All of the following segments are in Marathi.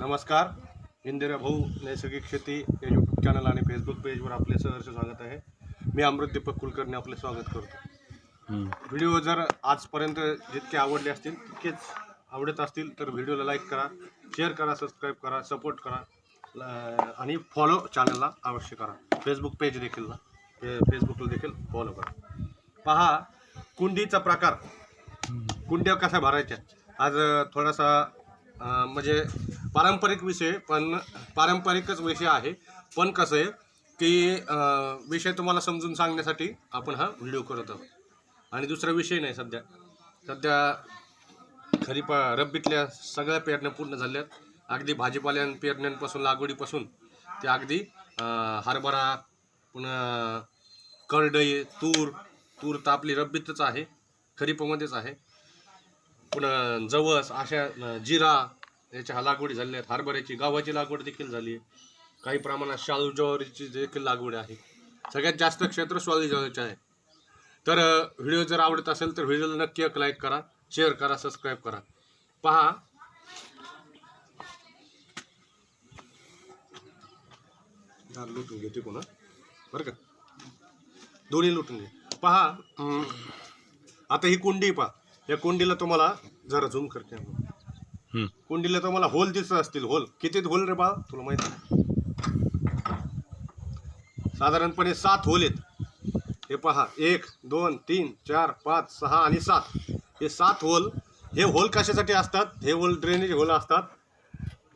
नमस्कार. इंदिरा भाऊ नैसर्गिक शेती या यूट्यूब चॅनल आणि फेसबुक पेजवर आपले सहर्ष स्वागत आहे. मी अमृत दीपक कुलकर्णी आपले स्वागत करतो. व्हिडिओ जर आजपर्यंत जितके आवडले असतील तितकेच आवडत असतील तर व्हिडिओला लाईक करा शेअर करा सबस्क्राईब करा सपोर्ट करा आणि फॉलो चॅनलला अवश्य करा. फेसबुक पेज देखील फे फेसबुकला देखील फॉलो करा. पहा कुंडीचा प्रकार. कुंड्या कशा भरायच्या? आज थोडासा म्हणजे पारंपरिक विषय पण पारंपरिकच विषय आहे. पण कसं आहे की विषय तुम्हाला समजून सांगण्यासाठी आपण हा व्हिडिओ करत आहोत. आणि दुसरा विषय नाही सध्या. सध्या खरीप रब्बीतल्या सगळ्या पेरण्या पूर्ण झाल्यात. अगदी भाजीपाल्या पेरण्यांपासून लागवडीपासून ते अगदी हरभरा पुन्हा करडई तूर तूर तर आपली रब्बीतच आहे. खरीपामध्येच आहे. पुन्हा जवस अशा जिरा याच्या लागवडी झाल्या आहेत हरभऱ्याची गव्हाची लागवड देखील झाली आहे. काही प्रमाणात शालू ज्वारीची देखील लागवड आहे. सगळ्यात जास्त क्षेत्र स्वाली ज्वारीचे आहे. तर व्हिडिओ जर आवडत असेल तर व्हिडिओला नक्की एक लाईक करा शेअर करा सबस्क्राईब करा. पहा. दार लुटून घेते कोणा बरं का? दोन्ही लुटून घे. पहा आता ही कुंडी पहा. या कुंडीला तुम्हाला जरा झूम करते कुंडीला तर मला होल दिसत असतील होल. किती होल रे बा? तुला माहिती नाही साधारणपणे सात होल आहेत. हे पहा एक दोन तीन चार पाच सहा आणि सात. हे सात होल हे होल कशासाठी असतात? हे होल ड्रेनेज होल असतात.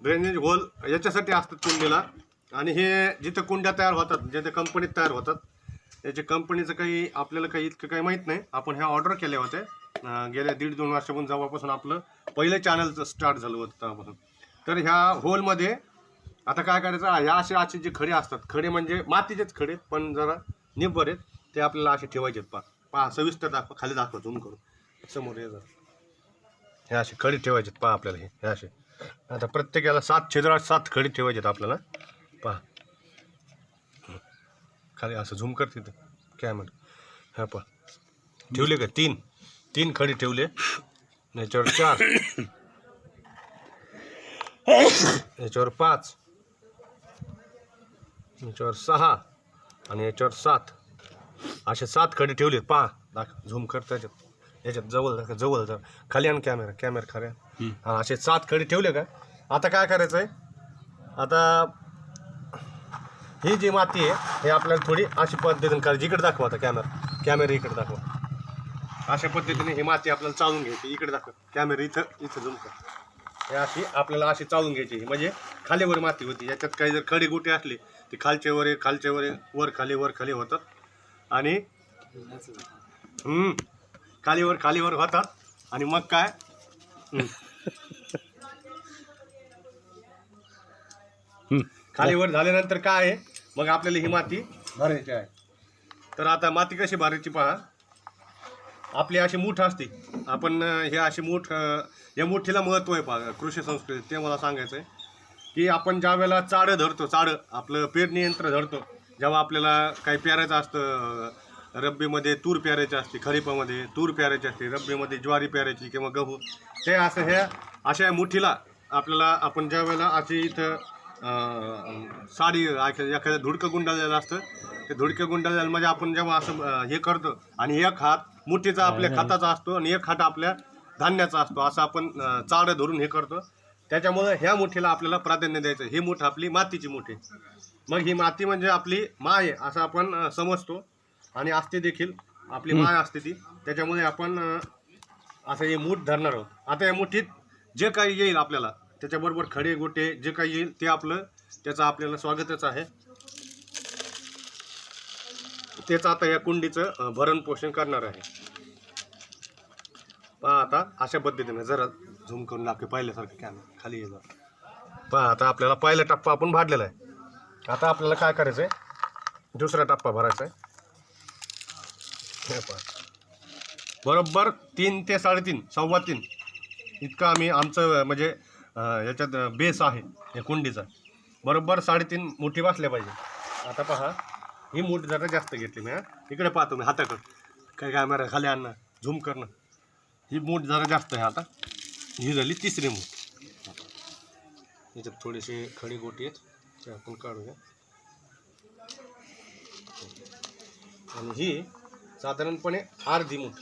ड्रेनेज होल याच्यासाठी असतात कुंडीला. आणि हे जिथं कुंड्या तयार होतात जिथे कंपनीत तयार होतात याच्या कंपनीचं काही आपल्याला काही इतकं काही माहीत नाही. आपण ह्या ऑर्डर केल्या होत्या. गेल्या दीड दोन वर्षापासून जेव्हापासून आपलं पहिलं चॅनलचं स्टार्ट झालं होतं तेव्हापासून. तर ह्या होलमध्ये आता काय करायचं? ह्या असे असे जे खडे असतात खडे म्हणजे मातीचेच खडे पण जरा निब्बर आहेत ते आपल्याला असे ठेवायचे आहेत पा पहा सविस्तर दाखवा खाली दाखवा झूम करून. समोर ये जरा. हे असे खडे ठेवायचे आहेत पहा आपल्याला हे हे असे. आता प्रत्येकाला सात छिद्रात सात खडे ठेवायचे आहेत आपल्याला. पहा खाली असं झूम करते कॅमेरा हा पहा ठेवले का? तीन. तीन खडे ठेवले. याच्यावर चार. याच्यावर पाच. याच्यावर सहा. आणि याच्यावर सात. असे सात खडे ठेवले. पहा दाख झूम कर त्याच्यात. याच्यात जवळ दाखव जवळ जर खाली आण कॅमेरा कॅमेरा खऱ्या हा असे सात खडे ठेवले का? आता काय करायचं आहे? आता ही जी माती आहे हे आपल्याला थोडी अशी पद्धतीने करायची. इकडे दाखवा आता कॅमेरा कॅमेरा इकडे दाखवा. अशा पद्धतीने ही माती आपल्याला चालून घ्यायची. इकडे दाखव. कॅमेरा इथं इथं कर हे अशी आपल्याला अशी चालून घ्यायची. म्हणजे खालीवर माती होती. याच्यात काही जर खडी गोटे असले ते खालचे वर खालचे वर वर खाली वर खाली होतात. आणि खालीवर खालीवर होतात. आणि मग काय. खालीवर झाल्यानंतर काय आहे? मग आपल्याला ही माती भरायची आहे. तर आता माती कशी भरायची पहा. आपली अशी मूठ असते. आपण हे अशी मूठ या मुठीला महत्त्व आहे पा कृषी संस्कृती. ते मला सांगायचं आहे की आपण ज्या वेळेला चाडं धरतो चाडं आपलं पेरणी यंत्र धरतो जेव्हा आपल्याला काही पेरायचं असतं रब्बीमध्ये तूर प्यारायची असते खरीपामध्ये तूर प्यारायची असते रब्बीमध्ये ज्वारी प्यारायची किंवा गहू ते असं ह्या अशा मुठीला आपल्याला आपण ज्या वेळेला अशी इथं साडी एखाद्या धुडकं गुंडाळलेलं असतं. ते धुडकं गुंडाळलेलं म्हणजे आपण जेव्हा असं हे करतो आणि एक हात मुठीचा आपल्या खाताचा असतो आणि एक हात आपल्या धान्याचा असतो. असं आपण चाडं धरून हे करतो. त्याच्यामुळं ह्या मुठीला आपल्याला प्राधान्य द्यायचं. ही मूठ आपली मातीची मूठ मग ही माती म्हणजे आपली माय आहे असं आपण समजतो. आणि असते देखील आपली माय असते ती. त्याच्यामुळे आपण असं हे मूठ धरणार आहोत. आता या मुठीत जे काही येईल आपल्याला त्याच्याबरोबर खडे गोटे जे काही येईल ते आपलं त्याचं आपल्याला स्वागतच आहे. त्याचं आता या कुंडीचं भरणपोषण भरण पोषण करणार आहे. पहा आता अशा पद्धतीने जरा झूम करून दाखवे पहिल्यासारखं कॅन खाली ये पहा आता आपल्याला पहिला टप्पा आपण भाडलेला आहे. आता आपल्याला काय करायचं आहे दुसरा टप्पा भरायचा आहे हे पहा. बरोबर तीन ते साडेतीन सव्वा तीन. इतकं आम्ही आमचं म्हणजे याच्यात बेस आहे या कुंडीचा. बरोबर साडेतीन मोठी बसल्या पाहिजे. आता पहा ही मूठ जरा जास्त घेतली मी इकडे पाहतो मी हाताकडं. काय कॅमेरा खाली आणणं झूम करणं. ही मूठ जरा जास्त आहे आता. ही झाली तिसरी मूठ. याच्यात थोडीशी खडी गोटी आहेत ते आपण काढूया. आणि ही साधारणपणे अर्धी मूठ.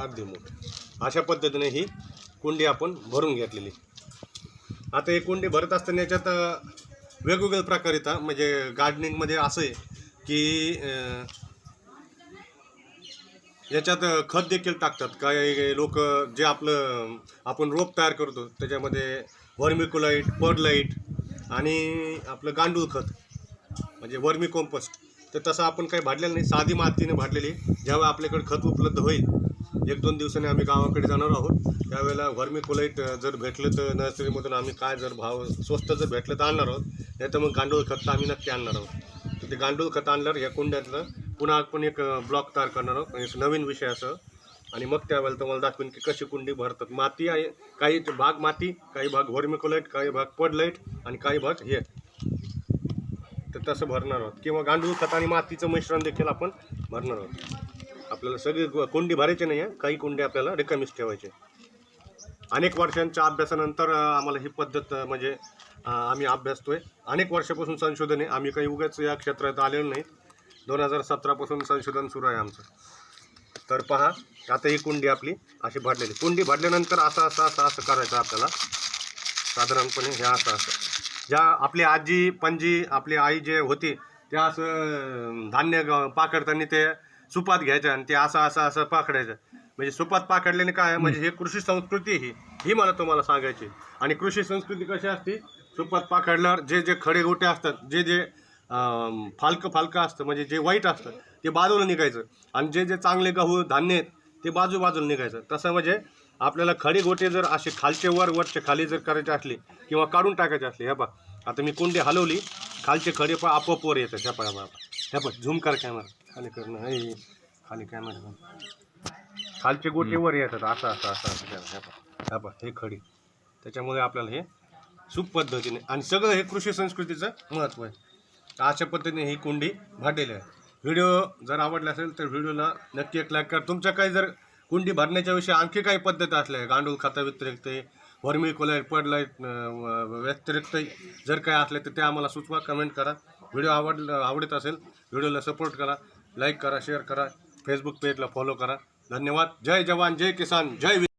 अर्धी मूठ अशा पद्धतीने ही कुंडी आपण भरून घेतलेली. आता ही कुंडी भरत असताना याच्यात वेगवेगळ्या प्रकार येतात म्हणजे गार्डनिंगमध्ये असं आहे की याच्यात खत देखील टाकतात. काही लोक जे आपलं आपण रोप तयार करतो त्याच्यामध्ये वर्मिकुलाईट पर्डलाईट आणि आपलं गांडूळ खत म्हणजे वर्मी कॉम्पोस्ट तर तसं आपण काही भाडलेलं नाही. साधी मातीने भाडलेली ज्यावेळी आपल्याकडे खत उपलब्ध होईल एक दोन दिवसांनी आम्ही गावाकडे जाणार आहोत. त्यावेळेला व्हर्मिकोलाईट जर भेटलं तर नर्सरीमधून आम्ही काय जर भाव स्वस्त जर भेटलं तर आणणार आहोत. नाही तर मग गांडूळ खत तर आम्ही नक्की आणणार आहोत. तर ते गांडूळ खत आणल्यावर या कुंड्यातलं पुन्हा आपण एक ब्लॉक तयार करणार आहोत. एक नवीन विषय असं. आणि मग त्यावेळेला तुम्हाला दाखवेन की कशी कुंडी भरतात. माती आहे काही भाग माती काही भाग व्हर्मिकोलाईट काही भाग पडलाईट आणि काही भाग हे. तर तसं भरणार आहोत. किंवा गांडूळ खत आणि मातीचं मिश्रण देखील आपण भरणार आहोत. आपल्याला सगळी कुंडी भरायची नाही आहे. काही कुंडी आपल्याला रिकामीच ठेवायचे अनेक वर्षांच्या अभ्यासानंतर आम्हाला ही पद्धत म्हणजे आम्ही अभ्यासतोय. अनेक वर्षापासून संशोधन आहे. आम्ही काही उगाच या क्षेत्रात आलेलो नाही दोन हजार सतरापासून संशोधन सुरू आहे आमचं. तर पहा आता ही कुंडी आपली अशी भरलेली. कुंडी भरल्यानंतर असं असं असं असं करायचं आपल्याला. साधारणपणे ह्या असं असं. ज्या आपली आजी पणजी आपली आई जे होती त्या असं धान्य ग- पाकडताना ते सुपात घ्यायचं आणि ते असं असं असं पाकडायचं म्हणजे सुपात पाकडल्याने काय आहे? म्हणजे हे कृषी संस्कृती ही ही मला तुम्हाला सांगायची आणि कृषी संस्कृती कशी असते? सुपात पाकडल्यावर जे जे खडे गोटे असतात जे जे फालकं फालकं असतं म्हणजे जे वाईट असतं ते बाजूला निघायचं. आणि जे जे चांगले गहू धान्य आहेत ते बाजू बाजूला निघायचं. तसं म्हणजे आपल्याला खडी गोटे जर असे खालचे वर वरचे खाली जर करायचे असले किंवा काढून टाकायचे असले ह्या पा आता मी कुंडी हलवली खालचे खडे पण आपोआप वर येतात. ह्या पा ह्या पा झूम कर कॅमेरा खाली करणं हे खाली कॅमेरा खालचे गोटे वर येतात असं असं असं असं. ह्या पा ह्या पा हे खडी. त्याच्यामुळे आपल्याला हे सूप पद्धतीने आणि सगळं हे कृषी संस्कृतीचं महत्त्व आहे. तर अशा पद्धतीने ही कुंडी भाडलेली आहे. व्हिडिओ जर आवडला असेल तर व्हिडिओला नक्की एक लाईक करा. तुमच्या काही जर कुंडी भरण्याच्या विषयी आणखी काही पद्धती असल्या गांडूळ खता व्यतिरिक्त वर्मी कोलाईट पडलाईट व्यतिरिक्त जर काय असले तर ते आम्हाला सुचवा कमेंट करा. व्हिडिओ आवड आवडत असेल व्हिडिओला सपोर्ट करा. लाईक करा शेअर करा फेसबुक पेजला फॉलो करा. धन्यवाद. जय जवान जय किसान जय वि-